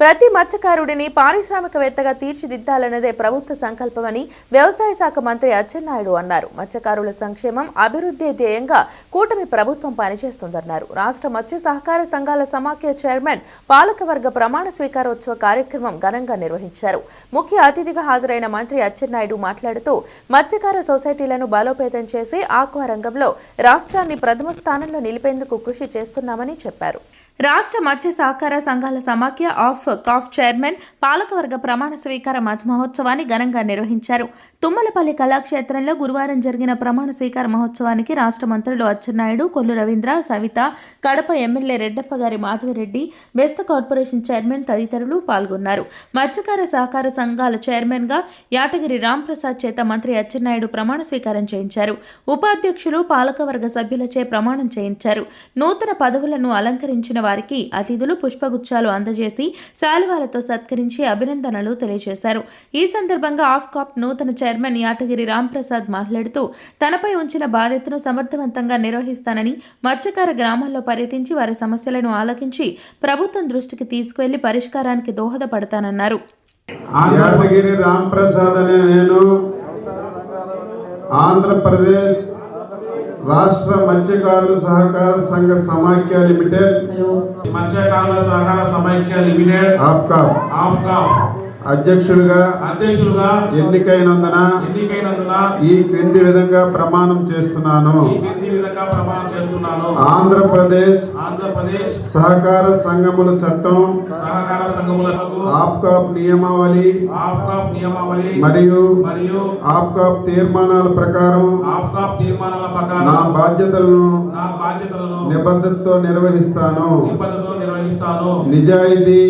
ప్రతి మత్స్యకారుడిని పారిశ్రామికవేత్తగా తీర్చిదిద్దాలన్నదే ప్రభుత్వ సంకల్పమని వ్యవసాయ శాఖ మంత్రి అచ్చెన్నాయుడు అన్నారు. మత్స్యకారుల సంక్షేమం అభివృద్ధి ధ్యేయంగా కూటమి ప్రభుత్వం పనిచేస్తోందన్నారు. రాష్ట్ర మత్స్య సహకార సంఘాల సమాఖ్య చైర్మన్ పాలకవర్గ ప్రమాణ స్వీకారోత్సవ కార్యక్రమం ఘనంగా నిర్వహించారు. ముఖ్య అతిథిగా హాజరైన మంత్రి అచ్చెన్నాయుడు మాట్లాడుతూ మత్స్యకార సొసైటీలను బలోపేతం చేసి ఆక్వా రంగంలో రాష్ట్రాన్ని ప్రథమ స్థానంలో నిలిపేందుకు కృషి చేస్తున్నామని చెప్పారు. రాష్ట్ర మత్స్య సహకార సంఘాల సమాఖ్య ఆఫ్ కాఫ్ చైర్మన్ పాలకవర్గ ప్రమాణ స్వీకార మత్స్ మహోత్సవాన్ని ఘనంగా నిర్వహించారు. తుమ్మలపల్లి కళాక్షేత్రంలో గురువారం జరిగిన ప్రమాణ స్వీకార మహోత్సవానికి రాష్ట్ర మంత్రులు అచ్చెన్నాయుడు కొల్లు రవీంద్ర సవిత కడప ఎమ్మెల్యే రెడ్డప్ప గారి మాధవిరెడ్డి బెస్త కార్పొరేషన్ చైర్మన్ తదితరులు పాల్గొన్నారు. మత్స్యకార సహకార సంఘాల చైర్మన్గా యాటగిరి రాంప్రసాద్ చేత మంత్రి అచ్చెన్నాయుడు ప్రమాణ స్వీకారం చేయించారు. ఉపాధ్యక్షులు పాలకవర్గ సభ్యులచే ప్రమాణం చేయించారు. నూతన పదవులను అలంకరించిన వారికి అతిథులు పుష్పగుచ్చాలు అందజేసి శాలువాలతో సత్కరించి అభినందనలు తెలియజేశారు. ఈ సందర్భంగా ఆఫ్కాప్ నూతన చైర్మన్ యాటగిరి రాంప్రసాద్ మాట్లాడుతూ తనపై ఉంచిన బాధ్యతను సమర్థవంతంగా నిర్వహిస్తానని మత్స్యకార గ్రామాల్లో పర్యటించి వారి సమస్యలను ఆలకించి ప్రభుత్వం దృష్టికి తీసుకువెళ్ళి పరిష్కారానికి దోహదపడతానన్నారు. ఆంధ్రప్రదేశ్ రాష్ట్ర మత్స్యకారుల సహకార సంఘ సమాఖ్య లిమిటెడ్. మత్స్యకారుల సహకార సమైక్య లిమిటెడ్. ఆప్కా ఆఫ్గా అధ్యక్షుడిగా అధ్యక్షులుగా ఎన్నికైనందున ఎన్నికైనందున ఈ క్రింది విధంగా ప్రమాణం చేస్తున్నాను. ఈ క్రింది విధంగా ప్రమాణం చేస్తున్నాను. ఆంధ్రప్రదేశ్ ఆంధ్రప్రదేశ్ సహకార సంఘముల చట్టం సహకార సంఘములకు ఆప్కాప్ నియమావళి ఆఫ్గా నియమావళి మరియు మరియు ఆప్కాప్ తీర్మానాల ప్రకారం ఆఫ్గా తీర్మానాల నా ప్రకారం బాధ్యతలను నా బాధ్యతలను నిబద్ధతతో నిర్వహిస్తాను. నిబద్ధతతో నిర్వహిస్తాను. నిజాయితీ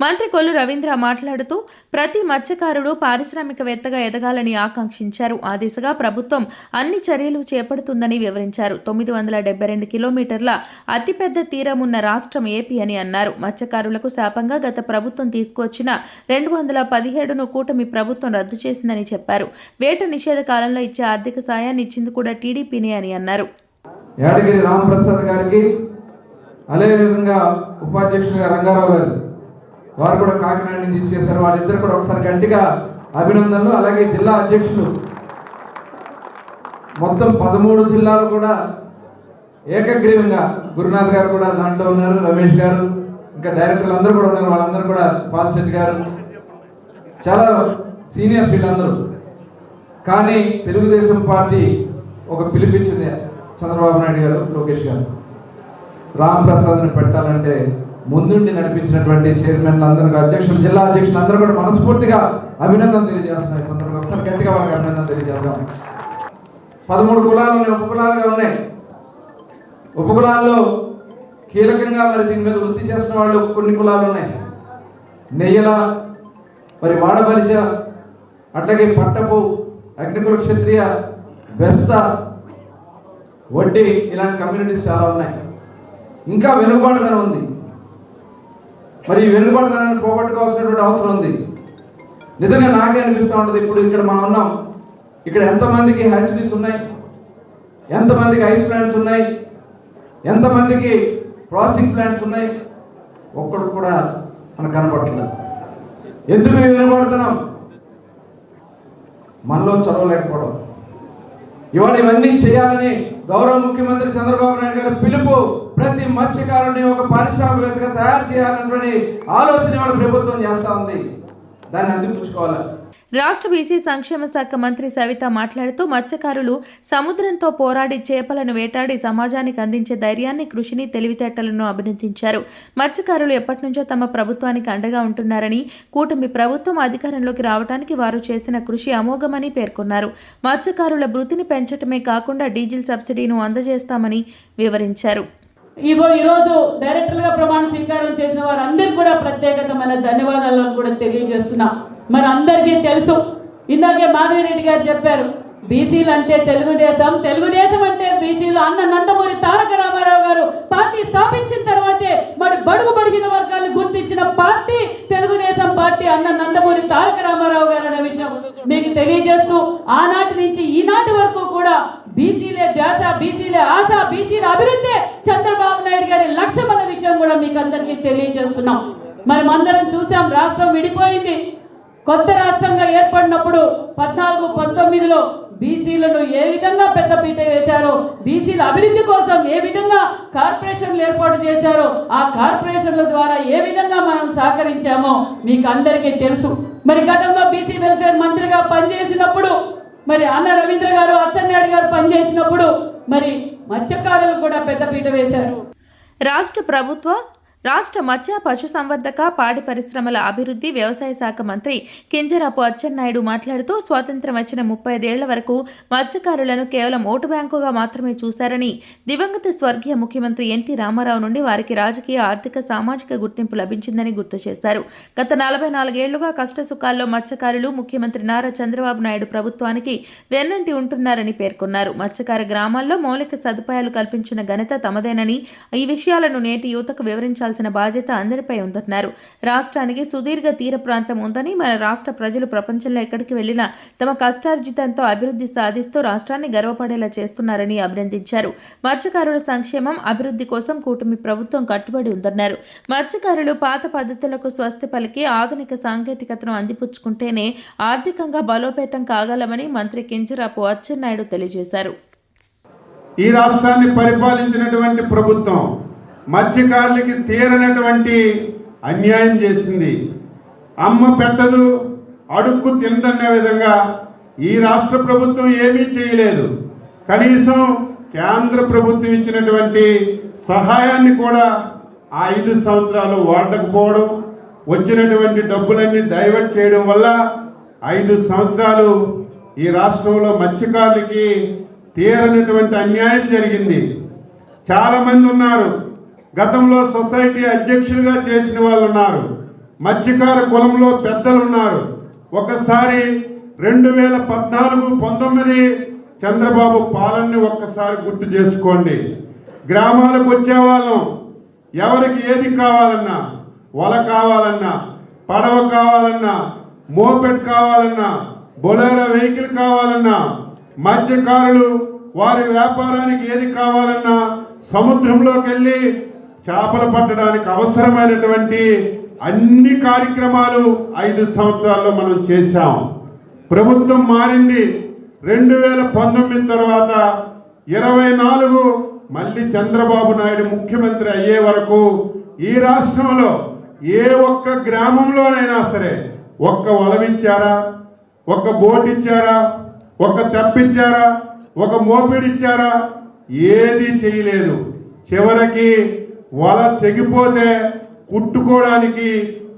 మంత్రి కొల్లు రవీంద్ర మాట్లాడుతూ ప్రతి మత్స్యకారుడు పారిశ్రామికవేత్తగా ఎదగాలని ఆకాంక్షించారు. ఆ దిశగా ప్రభుత్వం అన్ని చర్యలు చేపడుతుందని వివరించారు. తొమ్మిది వందల డెబ్బై రెండు కిలోమీటర్ల అతిపెద్ద తీరం ఉన్న రాష్ట్రం ఏపీ అని అన్నారు. మత్స్యకారులకు శాపంగా గత ప్రభుత్వం తీసుకువచ్చిన రెండు వందల పదిహేడును కూటమి ప్రభుత్వం రద్దు చేసిందని చెప్పారు. వేట నిషేధ కాలంలో ఇచ్చే ఆర్థిక సాయాన్ని ఇచ్చింది కూడా టీడీపీనే అని అన్నారు. యాదగిరి రామప్రసాద్ గారికి అదేవిధంగా ఉపాధ్యక్షుడిగా రంగారావు గారు వారు కూడా కాకినాడ నుంచి ఇచ్చేశారు వాళ్ళిద్దరు కూడా ఒకసారి గట్టిగా అభినందనలు. అలాగే జిల్లా అధ్యక్షులు మొత్తం పదమూడు జిల్లాలు కూడా ఏకగ్రీవంగా గురునాథ్ గారు కూడా దాంట్లో ఉన్నారు రమేష్ గారు ఇంకా డైరెక్టర్లు అందరూ కూడా ఉన్నారు. వాళ్ళందరూ కూడా పాల్శెట్టి గారు. చాలా సీనియర్స్ వీళ్ళందరూ కానీ తెలుగుదేశం పార్టీ ఒక పిలిపించింది చంద్రబాబు నాయుడు గారు లోకేష్ గారు. రామ్ ప్రసాద్ని పెట్టాలంటే ముందుండి నడిపించినటువంటి చైర్మన్ అందరికీ అధ్యక్షులు జిల్లా అధ్యక్షులు అందరూ కూడా మనస్ఫూర్తిగా అభినందన తెలియజేస్తున్నారు సందర్భంగా ఒకసారి గట్టిగా వాళ్ళకి అభినందన తెలియజేద్దాం. పదమూడు కులాలు ఉన్నాయి ఉపకులాలుగా ఉన్నాయి. ఉపకులాల్లో కీలకంగా మరి దీని మీద వృత్తి చేస్తున్న వాళ్ళు కొన్ని కులాలు ఉన్నాయి. నెయ్యల మరి వాడబలిచ అట్లాగే పట్టపు అగ్నికుల క్షత్రియ బెస్త వడ్డీ ఇలాంటి కమ్యూనిటీస్ చాలా ఉన్నాయి. ఇంకా వెనుకబాటుదనం ఉంది. మరి ఈ వెనుకబాటుదనాన్ని పోగొట్టుకోవాల్సినటువంటి అవసరం ఉంది. నిజంగా నాకే అనిపిస్తూ ఉంటుంది ఇప్పుడు ఇక్కడ మనం ఉన్నాం. ఇక్కడ ఎంతమందికి హెచ్డీస్ ఉన్నాయి? ఎంతమందికి ఐస్ ప్లాంట్స్ ఉన్నాయి? ఎంతమందికి ప్రాసెసింగ్ ప్లాంట్స్ ఉన్నాయి? ఒక్కడు కూడా మనకు కనపడుతున్నాం ఎందుకు మేము మనలో చొరవ లేకపోవడం. ఇవాళ ఇవన్నీ చేయాలని గౌరవ ముఖ్యమంత్రి చంద్రబాబు నాయుడు గారి పిలుపు ప్రతి మత్స్యకారుని ఒక పారిశ్రామికవేత్తగా తయారు చేయాలన్నటువంటి ఆలోచన ఇవాళ ప్రభుత్వం చేస్తా ఉంది. దాన్ని అందిపుచ్చుకోవాలి రాష్ట్ర బీసీ సంక్షేమ శాఖ మంత్రి సవిత మాట్లాడుతూ మత్స్యకారులు సముద్రంతో పోరాడి చేపలను వేటాడి సమాజానికి అందించే ధైర్యాన్ని కృషిని తెలివితేటలను అభినందించారు. మత్స్యకారులు ఎప్పటి నుంచో తమ ప్రభుత్వానికి అండగా ఉంటున్నారని కూటమి ప్రభుత్వం అధికారంలోకి రావడానికి వారు చేసిన కృషి అమోఘమని పేర్కొన్నారు. మత్స్యకారుల వృత్తిని పెంచటమే కాకుండా డీజిల్ సబ్సిడీను అందజేస్తామని వివరించారు. ఇగో ఈరోజు డైరెక్టర్గా ప్రమాణ స్వీకారం చేసిన వారందరికీ కూడా ప్రత్యేకతమైన ధన్యవాదాలను కూడా తెలియజేస్తున్నా. మన అందరికీ తెలుసు. ఇందాకే మాధవిరెడ్డి గారు చెప్పారు బీసీలు అంటే తెలుగుదేశం తెలుగుదేశం అంటే బీసీలు అన్న నందమూరి తారక రామారావు గారు పార్టీ స్థాపించిన తర్వాతే మరి బడుగు బడిగిన వర్గాలను గుర్తించిన పార్టీ తెలుగుదేశం పార్టీ అన్న నందమూరి తారక రామారావు గారు అనే విషయం మీకు తెలియజేస్తూ ఆనాటి నుంచి ఈనాటి వరకు కూడా బీసీలే ధ్యాస బీసీలే ఆశ బీసీల అభివృద్ధి చంద్రబాబు నాయుడు గారి లక్ష్యం అన్న విషయం కూడా మీకు అందరికీ తెలియజేస్తున్నాం. మనం అందరం చూసాం రాష్ట్రం విడిపోయింది. కొత్త రాష్ట్రంగా ఏర్పడినప్పుడు పద్నాలుగు పంతొమ్మిదిలో బీసీలను ఏ విధంగా పెద్దపీట వేశారో బీసీల అభివృద్ధి కోసం ఏ విధంగా కార్పొరేషన్లు ఏర్పాటు చేశారో ఆ కార్పొరేషన్ల ద్వారా ఏ విధంగా మనం సహకరించామో మీకు అందరికీ తెలుసు. మరి గతంలో బీసీ వెల్ఫేర్ మంత్రిగా పనిచేసినప్పుడు మరి అన్న రవీంద్ర గారు అచ్చెన్నాయుడు గారు పనిచేసినప్పుడు మరి మత్స్యకారులు కూడా పెద్దపీట వేశారు. రాష్ట్ర ప్రభుత్వ రాష్ట్ర మత్స్య పశుసంవర్ధక పాడి పరిశ్రమల అభివృద్ధి వ్యవసాయ శాఖ మంత్రి కింజరాపు అచ్చెన్నాయుడు మాట్లాడుతూ స్వాతంత్రం వచ్చిన ముప్పై ఐదేళ్ళ వరకు మత్స్యకారులను కేవలం ఓటు బ్యాంకుగా మాత్రమే చూశారని దివంగత స్వర్గీయ ముఖ్యమంత్రి ఎన్టీ రామారావు నుండి వారికి రాజకీయ ఆర్థిక సామాజిక గుర్తింపు లభించిందని గుర్తు చేశారు. గత నలభై నాలుగేళ్ళుగా కష్టసుఖాల్లో మత్స్యకారులు ముఖ్యమంత్రి నారా చంద్రబాబు నాయుడు ప్రభుత్వానికి వెన్నంటి ఉంటున్నారని పేర్కొన్నారు. మత్స్యకార గ్రామాల్లో మౌలిక సదుపాయాలు కల్పించిన ఘనత తమదేనని ఈ విషయాలను నేటి యువతకు వివరించాల్సిన బాధ్యత అందరిపై ఉందన్నారు. రాష్ట్రానికి సుదీర్ఘ తీర ప్రాంతం ఉందని మన రాష్ట్ర ప్రజలు ప్రపంచంలో ఎక్కడికి వెళ్ళినా తమ కష్టార్జితంతో అభివృద్ధి సాధిస్తూ రాష్ట్రాన్ని గర్వపడేలా చేస్తున్నారని అభినందించారు. మత్స్యకారుల సంక్షేమం అభివృద్ధి కోసం కూటమి ప్రభుత్వం కట్టుబడి ఉందన్నారు. మత్స్యకారులు పాత పద్ధతులకు స్వస్తి పలికి ఆధునిక సాంకేతికతను అందిపుచ్చుకుంటేనే ఆర్థికంగా బలోపేతం కాగలమని మంత్రి కింజరాపు అచ్చెన్నాయుడు తెలియజేశారు. ఈ రాష్ట్రాన్ని పరిపాలించినటువంటి ప్రభుత్వం మత్స్యకారులకి తీరనటువంటి అన్యాయం చేసింది. అమ్మ పెట్టదు అడుక్కు తిందనే విధంగా ఈ రాష్ట్ర ప్రభుత్వం ఏమీ చేయలేదు. కనీసం కేంద్ర ప్రభుత్వం ఇచ్చినటువంటి సహాయాన్ని కూడా ఆ ఐదు సంవత్సరాలు వాడకపోవడం వచ్చినటువంటి డబ్బులన్నీ డైవర్ట్ చేయడం వల్ల ఐదు సంవత్సరాలు ఈ రాష్ట్రంలో మత్స్యకారులకి తీరనటువంటి అన్యాయం జరిగింది. చాలామంది ఉన్నారు. గతంలో సొసైటీ అధ్యక్షులుగా చేసిన వాళ్ళు ఉన్నారు. మత్స్యకార కులంలో పెద్దలు ఉన్నారు. ఒకసారి రెండు వేల పద్నాలుగు పంతొమ్మిది చంద్రబాబు పాలనని ఒక్కసారి గుర్తు చేసుకోండి. గ్రామాలకు వచ్చేవాళ్ళం. ఎవరికి ఏది కావాలన్నా వల కావాలన్నా పడవ కావాలన్నా మోపెడ్ కావాలన్నా బొలేరో వెహికల్ కావాలన్నా మత్స్యకారులు వారి వ్యాపారానికి ఏది కావాలన్నా సముద్రంలోకి వెళ్ళి చేపలు పట్టడానికి అవసరమైనటువంటి అన్ని కార్యక్రమాలు ఐదు సంవత్సరాల్లో మనం చేశాం. ప్రభుత్వం మారింది. రెండు వేల పంతొమ్మిది తర్వాత ఇరవై నాలుగు మళ్ళీ చంద్రబాబు నాయుడు ముఖ్యమంత్రి అయ్యే వరకు ఈ రాష్ట్రంలో ఏ ఒక్క గ్రామంలోనైనా సరే ఒక్క వలవిచ్చారా ఒక బోట్ ఇచ్చారా? ఒక తెప్పించారా ఒక మోపిడిచ్చారా ఏది చేయలేదు. చివరికి వల తెగిపోతే కుట్టుకోవడానికి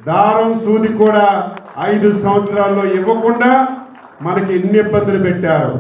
దారం సూది కూడా ఐదు సంవత్సరాల్లో ఇవ్వకుండా మనకి ఎన్ని ఇబ్బందులు పెట్టారు?